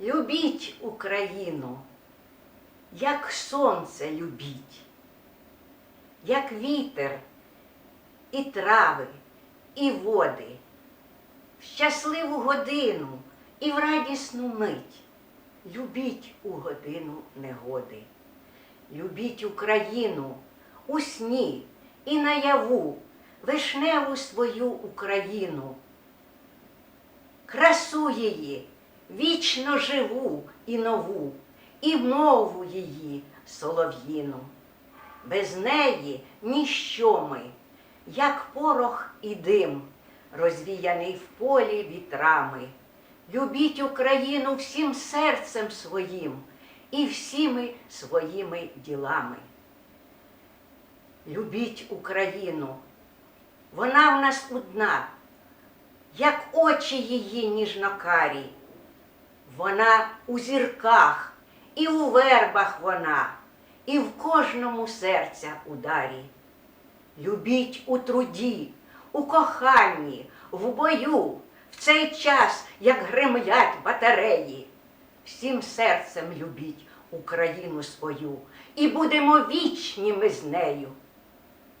Любіть Україну, як сонце любіть, як вітер, і трави, і води, в щасливу годину і в радісну мить. Любіть у годину негоди. Любіть Україну у сні і наяву, вишневу свою Україну. Красу її, вічно живу і нову, і мову її солов'їну. Без неї ніщо ми, як порох і дим, розвіяний в полі вітрами. Любіть Україну всім серцем своїм і всіми своїми ділами. Любіть Україну, вона в нас одна, як очі її ніжнокарі. Вона у зірках, і у вербах вона, і в кожному серця ударі. Любіть у труді, у коханні, в бою, в цей час, як гремлять батареї. Всім серцем любіть Україну свою, і будемо вічні ми з нею.